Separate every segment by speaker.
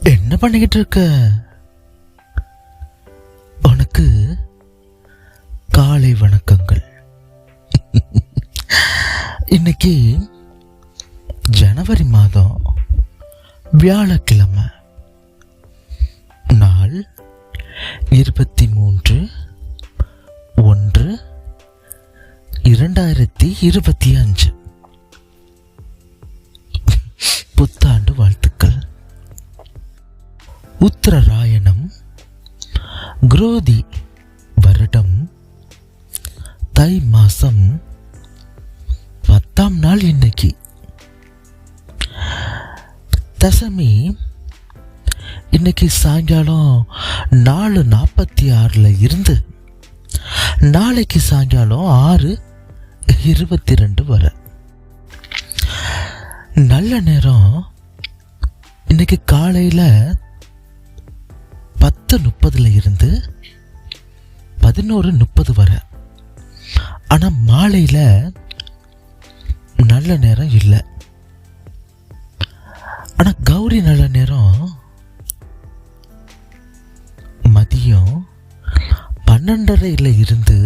Speaker 1: என்ன பண்ணிக்கிட்டு இருக்க உனக்கு காலை வணக்கங்கள். இன்னைக்கு ஜனவரி மாதம் வியாழக்கிழமை நாள் இருபத்தி மூன்று ஒன்று இரண்டாயிரத்தி இருபத்தி அஞ்சு. புத்தாண்டு வாழ்த்துக்கள். உத்தரராயணம் குரோதி வருடம் தை மாசம் பத்தாம் நாள் இன்னைக்கு. தசமி இன்னைக்கு சாயங்காலம் நாலு நாற்பத்தி ஆறில் இருந்து நாளைக்கு சாயங்காலம் ஆறு இருபத்தி ரெண்டு வரை. நல்ல நேரம். இன்னைக்கு காலையில் பத்து முப்பதுல இருந்து பதினோரு முப்பது வரை. ஆனால் மாலையில் நல்ல நேரம் இல்லை. ஆனால் கௌரி நல்ல நேரம் மதியம் பன்னெண்டரையில் இருந்து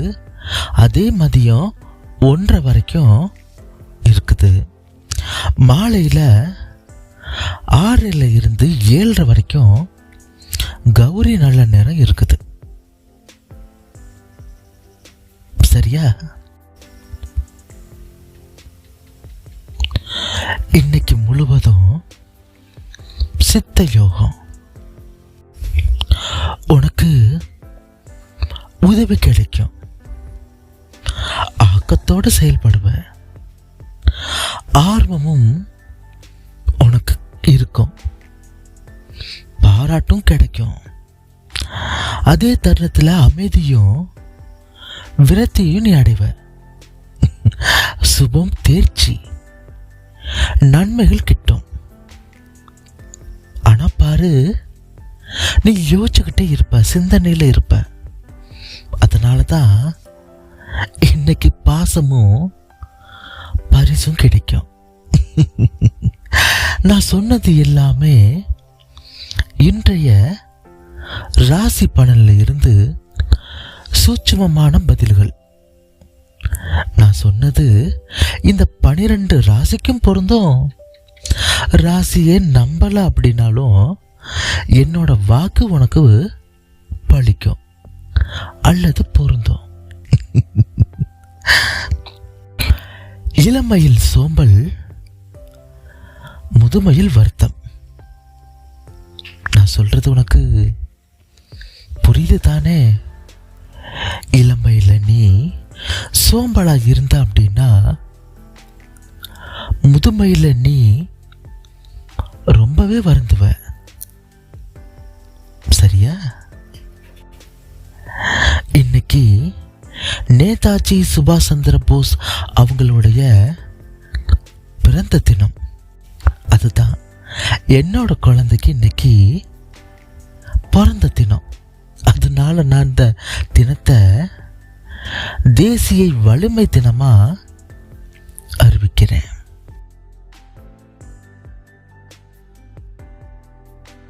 Speaker 1: அதே மதியம் ஒன்றரை வரைக்கும் இருக்குது. மாலையில் ஆறில் இருந்து ஏழரை வரைக்கும் கௌரி நல்ல நேரம் இருக்குது. சரியா? இன்னைக்கு முழுவதும் சித்த யோகம். உனக்கு உதவி கிடைக்கும். ஆக்கத்தோடு செயல்படுவ. ஆர்வமும் உனக்கு இருக்கும். பாராட்டும் கிடைக்கும். அதே தருணத்தில் அமைதியும் விரத்தியும் நீ அடைவ. சுபம் தேர்ச்சி நன்மைகள் கிட்டும். ஆனா பாரு நீ யோசிச்சுக்கிட்டே இருப்ப சிந்தனையில் இருப்ப. அதனால தான் இன்னைக்கு பாசமும் பரிசும் கிடைக்கும். நான் சொன்னது எல்லாமே இன்றைய ராசி பலனில் இருந்து சூட்சமமான பதில்கள். நான் சொன்னது இந்த பனிரெண்டு ராசிக்கும் பொருந்தும். ராசியே நம்பல அப்படின்னாலும் என்னோட வாக்கு உனக்கு பழிக்கும். அல்லது பொருந்தும். இளமையில் சோம்பல் முதுமையில் வருத்தம். நான் சொல்றது உனக்கு புரியுது தானே இளமையில் நீ சோம்பலாக இருந்த அப்படின்னா முதுமையில் நீ ரொம்பவே வருந்துவ. சரியா? இன்னைக்கு நேதாஜி சுபாஷ் சந்திர போஸ் அவங்களுடைய பிறந்த தினம். அதுதான் என்னோட குழந்தைக்கு இன்னைக்கு பிறந்த தினம். அதனால நான் இந்த தினத்தை தேசிய வலிமை தினமாக அறிவிக்கிறேன்.